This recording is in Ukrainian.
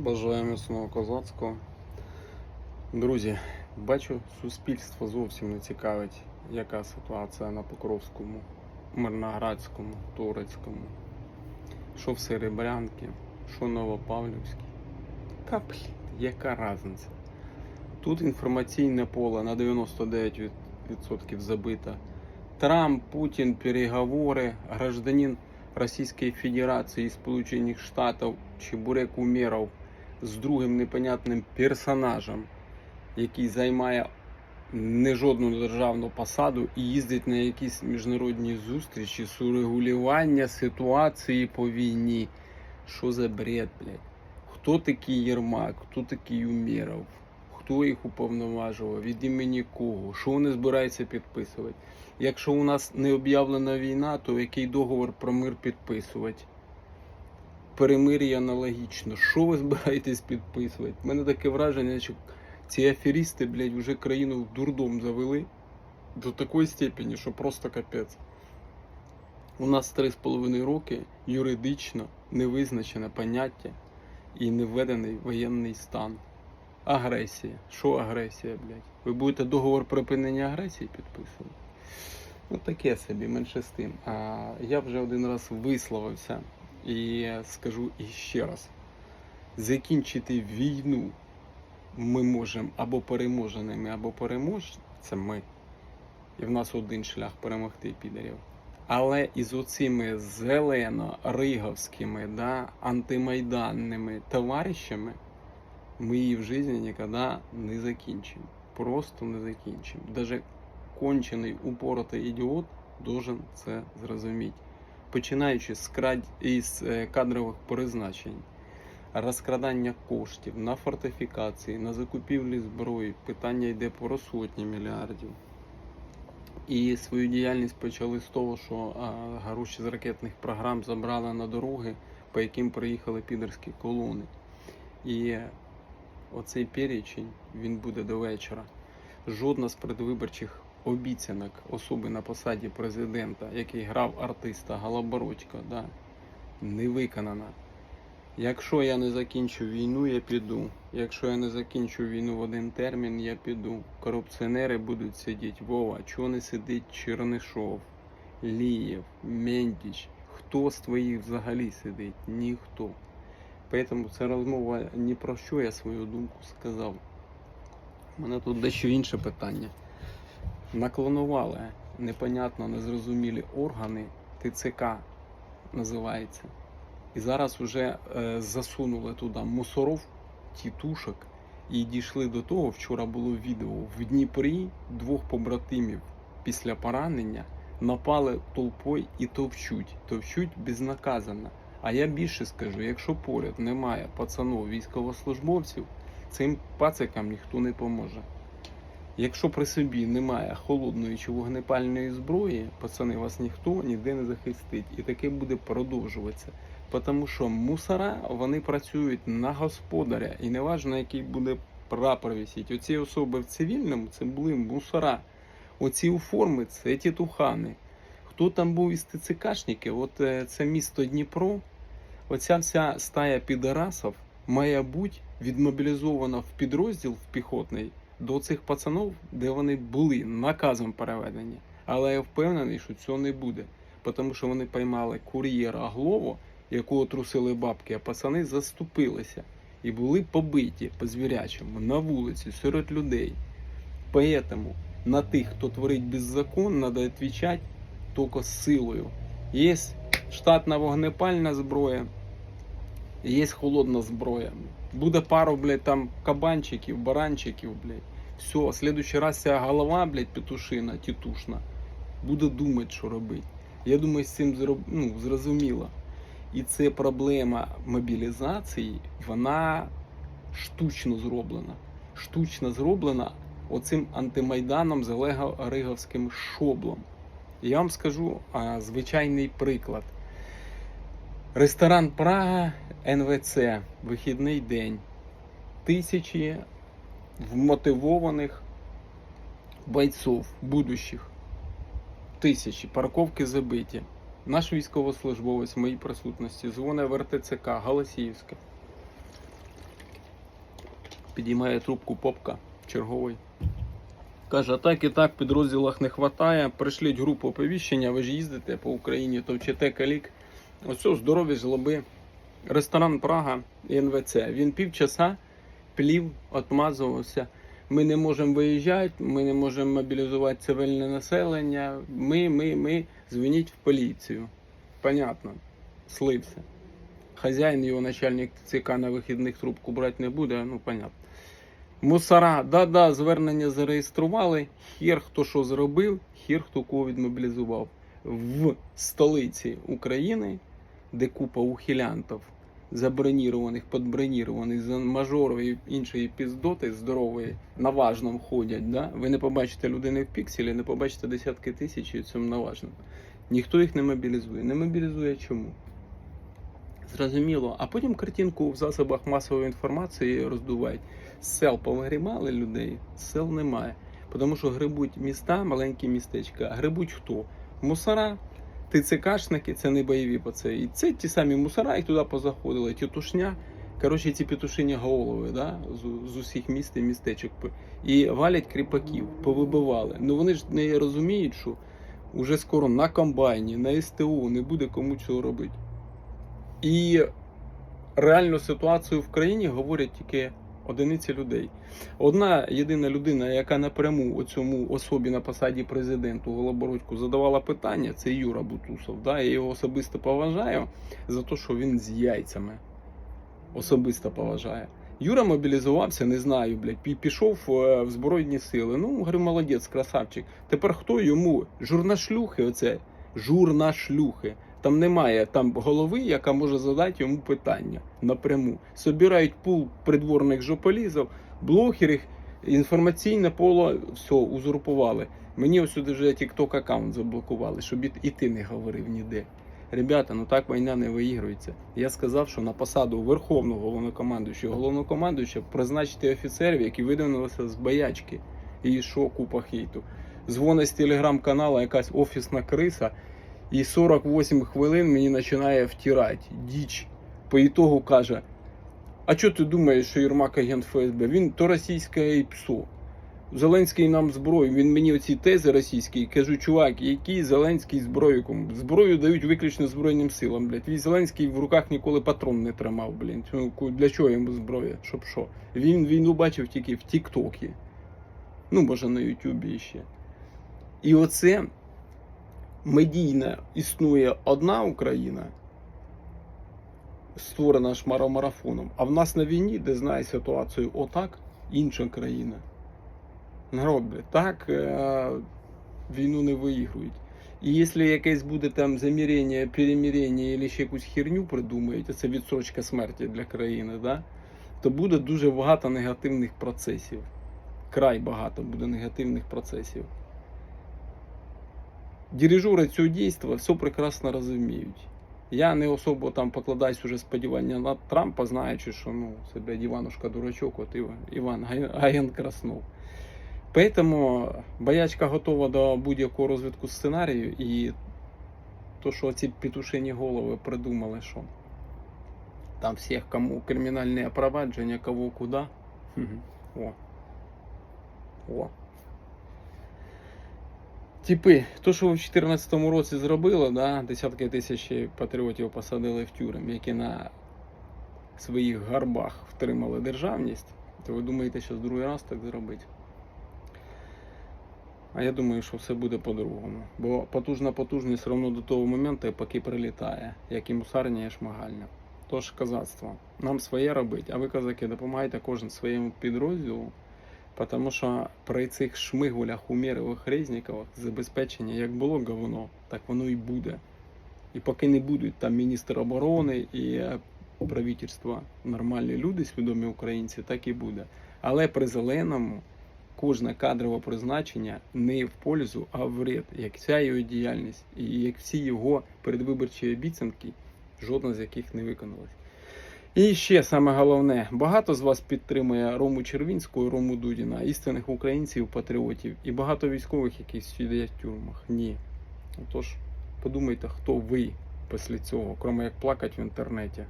Бажаю міцного козацького. Друзі, бачу, суспільство зовсім не цікавить, яка ситуація на Покровському, Мирноградському, Турецькому, що в Серебрянці, що Новопавлівській. Та яка різниця? Тут інформаційне поле на 99% забито. Трамп, Путін, переговори, гражданин Російської Федерації і Сполучених Штатів Чебурек Умєров з другим непонятним персонажем, який займає не жодну державну посаду і їздить на якісь міжнародні зустрічі з урегулювання ситуації по війні. Що за бред, блядь? Хто такий Єрмак, хто такий Умєров? Хто їх уповноважував, від імені кого, що вони збираються підписувати. Якщо у нас не об'явлена війна, то який договор про мир підписувати? Перемир'я аналогічно. Що ви збираєтесь підписувати? У мене таке враження, що ці аферісти, блядь, вже країну в дурдом завели до такої степені, що просто капець. У нас 3,5 роки юридично не визначене поняття і не введений воєнний стан. Агресія. Що агресія, блядь? Ви будете договор припинення агресії підписувати? Ну таке собі, менше з тим. А я вже один раз висловився і скажу іще раз: закінчити війну ми можемо або переможеними, або переможцями. І в нас один шлях перемогти підарів. Але із оцими зелено-риговськими, да, антимайданними товаришами ми її в житті ніколи не закінчимо. Просто не закінчимо. Даже кончений упоротий ідіот должен це зрозуміти. Починаючи з, е, кадрових призначень, розкрадання коштів на фортифікації, на закупівлі зброї, питання йде про сотні мільярдів. І свою діяльність почали з того, що а, гроші з ракетних програм забрали на дороги, по яким приїхали підерські колони. І оцей перечень він буде до вечора. Жодна з предвиборчих обіцянок особи на посаді президента, який грав артиста Галабородька, да, не виконана. Якщо я не закінчу війну, я піду. Якщо я не закінчу війну в один термін, я піду. Корупціонери будуть сидіти. Вова, чого не сидить Чернишов, Лієв, Мендіч? Хто з твоїх взагалі сидить? Ніхто. Поэтому це розмова ні про що я свою думку сказав. У мене тут дещо інше питання. Наклонували непонятно незрозумілі органи, ТЦК називається. І зараз вже е, засунули туди мусоров, тітушок, і дійшли до того, вчора було відео в Дніпрі двох побратимів після поранення напали толпою і товчуть. Товчуть безнаказано. А я більше скажу, якщо поряд немає пацанов військовослужбовців, цим пацикам ніхто не поможе. Якщо при собі немає холодної чи вогнепальної зброї, пацани вас ніхто ніде не захистить. І таке буде продовжуватися. Тому що мусора вони працюють на господаря, і неважно, який буде прапор висіти. Оці особи в цивільному це були мусора. Оці у форми це тітухани. Хто там був із ТЦКшників, от е, це місто Дніпро, оця вся стая підарасів має бути відмобілізована в підрозділ в піхотний до цих пацанов, де вони були наказом переведені. Але я впевнений, що цього не буде, тому що вони поймали кур'єра Глово, якого трусили бабки, а пацани заступилися і були побиті по звірячому на вулиці серед людей. Поэтому на тих, хто творить беззакон, треба відповідати тільки з силою. Є штатна вогнепальна зброя, є холодна зброя. Буде пару, блядь, там кабанчиків, баранчиків, блядь. Все, следующий раз ця голова, блядь, петушина, тітушна, буде думати, що робити. Я думаю, з цим зроб... ну, зрозуміло. І це проблема мобілізації, вона штучно зроблена. Штучно зроблена оцим антимайданом з Олего-Риговським шоблом. Я вам скажу а, звичайний приклад. Ресторан Прага НВЦ, вихідний день. Тисячі вмотивованих бойців, будущих. Тисячі, парковки забиті. Наш військовослужбовець в моїй присутності дзвонить в РТЦК Голосіївське. Підіймає трубку попка черговий. Каже, так і так в підрозділах не вистачає. Пришліть групу оповіщення, ви ж їздите по Україні, товчете калік. Оце здорові жлоби. Ресторан Прага НВЦ. Він півчаса плів, отмазувався. Ми не можемо виїжджати, ми не можемо мобілізувати цивільне населення. Ми, ми, ми. Дзвоніть в поліцію. Понятно. Слився. Хазяїн, його начальник ЦК на вихідних трубку брати не буде, ну понятно. Мусора, да-да, звернення зареєстрували. Хер хто що зробив, хер хто кого відмобілізував. В столиці України, де купа ухилянтів, забронірованих, подбронірованих, за мажорів іншої піздоти здорової наважном ходять. Да? Ви не побачите людини в пікселі, не побачите десятки тисяч і цьому наважному. Ніхто їх не мобілізує. Не мобілізує чому? Зрозуміло. А потім картинку в засобах масової інформації роздувають. Сел повигрімали людей, сел немає. Тому що грибуть міста, маленькі містечка. Грибуть хто? Мусора, ТЦКшники, це не бойові пацани. І це ті самі мусора, і туди позаходили. Тітушня. Коротше, ці петушині голови да? з, з усіх міст і містечок. І валять кріпаків, повибивали. Ну вони ж не розуміють, що уже скоро на комбайні, на СТО не буде кому цього робити. І реальну ситуацію в країні говорять тільки одиниці людей. Одна єдина людина, яка напряму цьому особі на посаді президенту Голобородьку задавала питання, це Юра Бутусов. Да? Я його особисто поважаю за те, що він з яйцями. Особисто поважаю. Юра мобілізувався, не знаю, блядь, пішов е, в Збройні сили. Ну, говорю, молодець, красавчик. Тепер хто йому? Журнашлюхи, оце. Журнашлюхи. Там немає там голови, яка може задати йому питання напряму. Собирають пул придворних жополізів, блогерів, інформаційне поле, все, узурпували. Мені ось вже TikTok аккаунт заблокували, щоб і- ти не говорив ніде. Ребята, ну так війна не виігрується. Я сказав, що на посаду верховного головнокомандуючого головнокомандуюча призначити офіцерів, які видвинулися з боячки. І що купа хейту. Дзвонить з телеграм-каналу якась офісна криса, і 48 хвилин мені починає втирати діч. По ітогу каже: А що ти думаєш, що Єрмак агент ФСБ? Він то російське ПСО. Зеленський нам зброю. Він мені оці тези російські кажу, чувак, який Зеленський зброю? Зброю дають виключно Збройним силам, блядь. Він Зеленський в руках ніколи патрон не тримав, блін. Ну, Для чого йому зброя? Щоб що? Він війну бачив тільки в Тіктокі. Ну, може, на Ютубі ще. І оце медійно існує одна Україна, створена шмаромарафоном, а в нас на війні, де знає ситуацію отак, інша країна. Народ, блядь, так е, війну не виігрують. І якщо якесь буде там замірення, перемірення або ще якусь херню придумають, це відсрочка смерті для країни, да? то буде дуже багато негативних процесів. Край багато буде негативних процесів. Дирижери цього дійства все прекрасно розуміють. Я не особо там покладаюсь уже сподівання на Трампа, знаючи, що ну, це блядь, Іванушка дурачок, от Іван, Іван Краснов. Поэтому боячка готова до будь-якого розвитку сценарію, і то, що ці петушині голови придумали, що там всіх, кому кримінальне провадження, кого куди. Мгм. О. О. Типи, то, що в 2014 році зробили, да, десятки тисяч патріотів посадили в тюрем, які на своїх гарбах втримали державність, то ви думаєте, що з другий раз так зробити? А я думаю, що все буде по-другому. Бо потужна потужність ровно до того моменту, поки прилітає, як і мусарня, і шмагальня. Тож казацтво. Нам своє робить, а ви, козаки, допомагайте кожен своєму підрозділу, тому що при цих шмигулях умірових резнікових забезпечення як було говно, так воно і буде. І поки не будуть там міністр оборони і е, правительства нормальні люди, свідомі українці, так і буде. Але при зеленому кожне кадрове призначення не в пользу, а в вред, як вся його діяльність, і як всі його передвиборчі обіцянки, жодна з яких не виконалась. І ще саме головне, багато з вас підтримує Рому Червінську і Рому Дудіна, істинних українців, патріотів, і багато військових, які сидять в тюрмах. Ні. Отож, подумайте, хто ви після цього, крім як плакати в інтернеті.